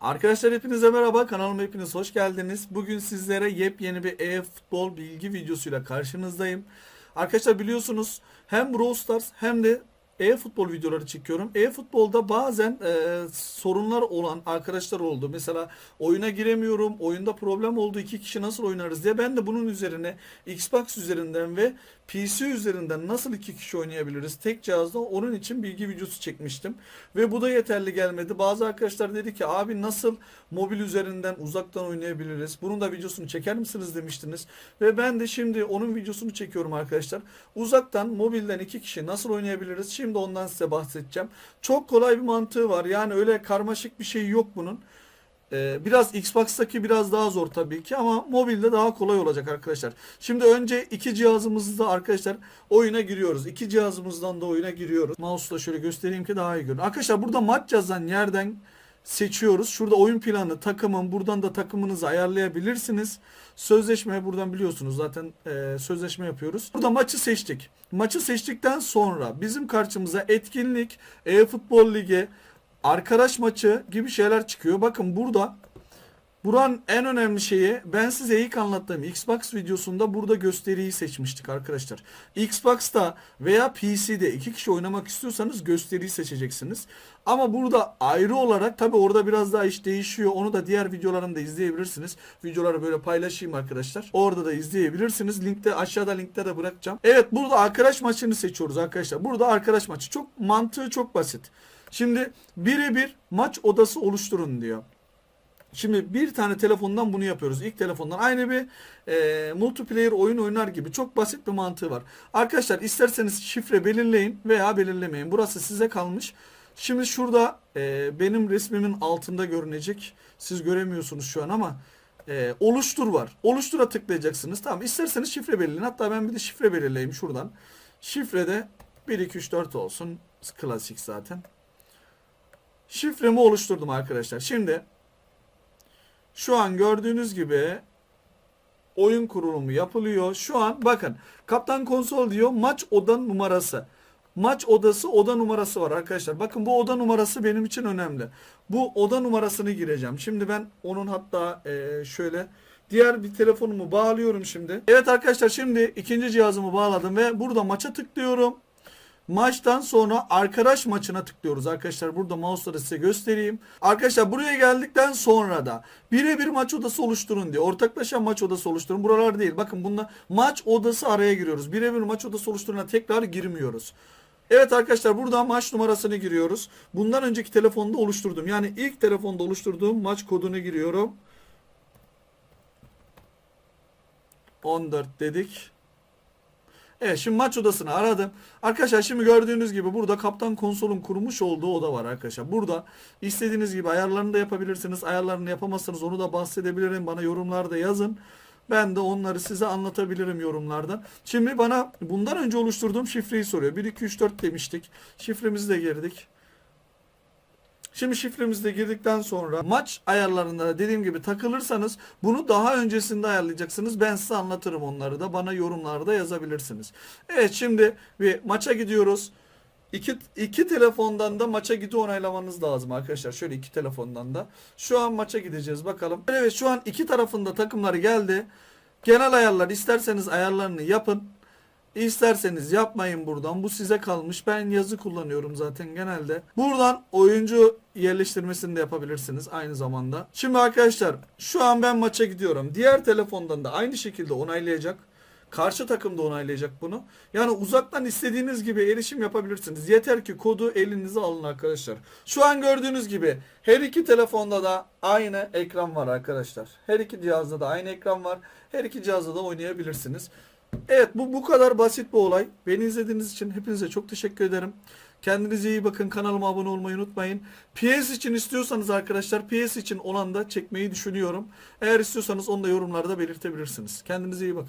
Arkadaşlar hepinize merhaba. Kanalıma hepiniz hoş geldiniz. Bugün sizlere yepyeni bir e-futbol bilgi videosuyla karşınızdayım. Arkadaşlar biliyorsunuz hem Brawl Stars hem de e-futbol videoları çekiyorum. E-futbolda bazen e, sorunlar olan arkadaşlar oldu. Mesela oyuna giremiyorum, oyunda problem oldu, iki kişi nasıl oynarız diye. Ben de bunun üzerine Xbox üzerinden ve PC üzerinden nasıl iki kişi oynayabiliriz tek cihazda onun için bilgi videosu çekmiştim. Ve bu da yeterli gelmedi. Bazı arkadaşlar dedi ki abi nasıl mobil üzerinden uzaktan oynayabiliriz? Bunun da videosunu çeker misiniz demiştiniz. Ve ben de şimdi onun videosunu çekiyorum arkadaşlar. Uzaktan mobilden iki kişi nasıl oynayabiliriz? Şimdi ondan size bahsedeceğim. Çok kolay bir mantığı var. Yani öyle karmaşık bir şey yok bunun. Ee, biraz Xbox'taki biraz daha zor tabii ki ama mobilde daha kolay olacak arkadaşlar. Şimdi önce iki cihazımızda arkadaşlar oyuna giriyoruz. İki cihazımızdan da oyuna giriyoruz. Mouse'la şöyle göstereyim ki daha iyi görün. Arkadaşlar burada maç yazan yerden seçiyoruz. Şurada oyun planı, takımın buradan da takımınızı ayarlayabilirsiniz. Sözleşmeye buradan biliyorsunuz zaten e, sözleşme yapıyoruz. Burada maçı seçtik. Maçı seçtikten sonra bizim karşımıza etkinlik, e-futbol ligi, arkadaş maçı gibi şeyler çıkıyor. Bakın burada Buranın en önemli şeyi ben size ilk anlattığım Xbox videosunda burada gösteriyi seçmiştik arkadaşlar. Xbox'ta veya PC'de iki kişi oynamak istiyorsanız gösteriyi seçeceksiniz. Ama burada ayrı olarak tabi orada biraz daha iş değişiyor. Onu da diğer videolarımda izleyebilirsiniz. Videoları böyle paylaşayım arkadaşlar. Orada da izleyebilirsiniz. Linkte aşağıda linkte de bırakacağım. Evet burada arkadaş maçını seçiyoruz arkadaşlar. Burada arkadaş maçı çok mantığı çok basit. Şimdi birebir maç odası oluşturun diyor. Şimdi bir tane telefondan bunu yapıyoruz. İlk telefondan aynı bir e, multiplayer oyun oynar gibi çok basit bir mantığı var. Arkadaşlar isterseniz şifre belirleyin veya belirlemeyin. Burası size kalmış. Şimdi şurada e, benim resmimin altında görünecek. Siz göremiyorsunuz şu an ama e, oluştur var. Oluştura tıklayacaksınız. Tamam isterseniz şifre belirleyin. Hatta ben bir de şifre belirleyeyim şuradan. Şifre de 1 2 3 4 olsun. Klasik zaten. Şifremi oluşturdum arkadaşlar. Şimdi şu an gördüğünüz gibi oyun kurulumu yapılıyor. Şu an bakın kaptan konsol diyor maç oda numarası. Maç odası oda numarası var arkadaşlar. Bakın bu oda numarası benim için önemli. Bu oda numarasını gireceğim. Şimdi ben onun hatta eee, şöyle diğer bir telefonumu bağlıyorum şimdi. Evet arkadaşlar şimdi ikinci cihazımı bağladım ve burada maça tıklıyorum. Maçtan sonra arkadaş maçına tıklıyoruz arkadaşlar. Burada mouse'la da size göstereyim. Arkadaşlar buraya geldikten sonra da birebir maç odası oluşturun diyor. Ortaklaşa maç odası oluşturun. Buralar değil. Bakın bunda maç odası araya giriyoruz. Birebir maç odası oluşturuna tekrar girmiyoruz. Evet arkadaşlar burada maç numarasını giriyoruz. Bundan önceki telefonda oluşturdum. Yani ilk telefonda oluşturduğum maç kodunu giriyorum. 14 dedik. Evet şimdi maç odasını aradım. Arkadaşlar şimdi gördüğünüz gibi burada kaptan konsolun kurmuş olduğu oda var arkadaşlar. Burada istediğiniz gibi ayarlarını da yapabilirsiniz. Ayarlarını yapamazsanız onu da bahsedebilirim. Bana yorumlarda yazın. Ben de onları size anlatabilirim yorumlardan. Şimdi bana bundan önce oluşturduğum şifreyi soruyor. 1 2 3 4 demiştik. Şifremizi de girdik. Şimdi şifremizi de girdikten sonra maç ayarlarında da dediğim gibi takılırsanız bunu daha öncesinde ayarlayacaksınız. Ben size anlatırım onları da. Bana yorumlarda yazabilirsiniz. Evet şimdi bir maça gidiyoruz. İki, iki telefondan da maça gidi onaylamanız lazım arkadaşlar. Şöyle iki telefondan da. Şu an maça gideceğiz bakalım. Evet şu an iki tarafında takımları geldi. Genel ayarlar isterseniz ayarlarını yapın. İsterseniz yapmayın buradan. Bu size kalmış. Ben yazı kullanıyorum zaten genelde. Buradan oyuncu yerleştirmesini de yapabilirsiniz aynı zamanda. Şimdi arkadaşlar şu an ben maça gidiyorum. Diğer telefondan da aynı şekilde onaylayacak. Karşı takım da onaylayacak bunu. Yani uzaktan istediğiniz gibi erişim yapabilirsiniz. Yeter ki kodu elinize alın arkadaşlar. Şu an gördüğünüz gibi her iki telefonda da aynı ekran var arkadaşlar. Her iki cihazda da aynı ekran var. Her iki cihazda da oynayabilirsiniz. Evet bu bu kadar basit bir olay. Beni izlediğiniz için hepinize çok teşekkür ederim. Kendinize iyi bakın. Kanalıma abone olmayı unutmayın. PS için istiyorsanız arkadaşlar PS için olan da çekmeyi düşünüyorum. Eğer istiyorsanız onu da yorumlarda belirtebilirsiniz. Kendinize iyi bakın.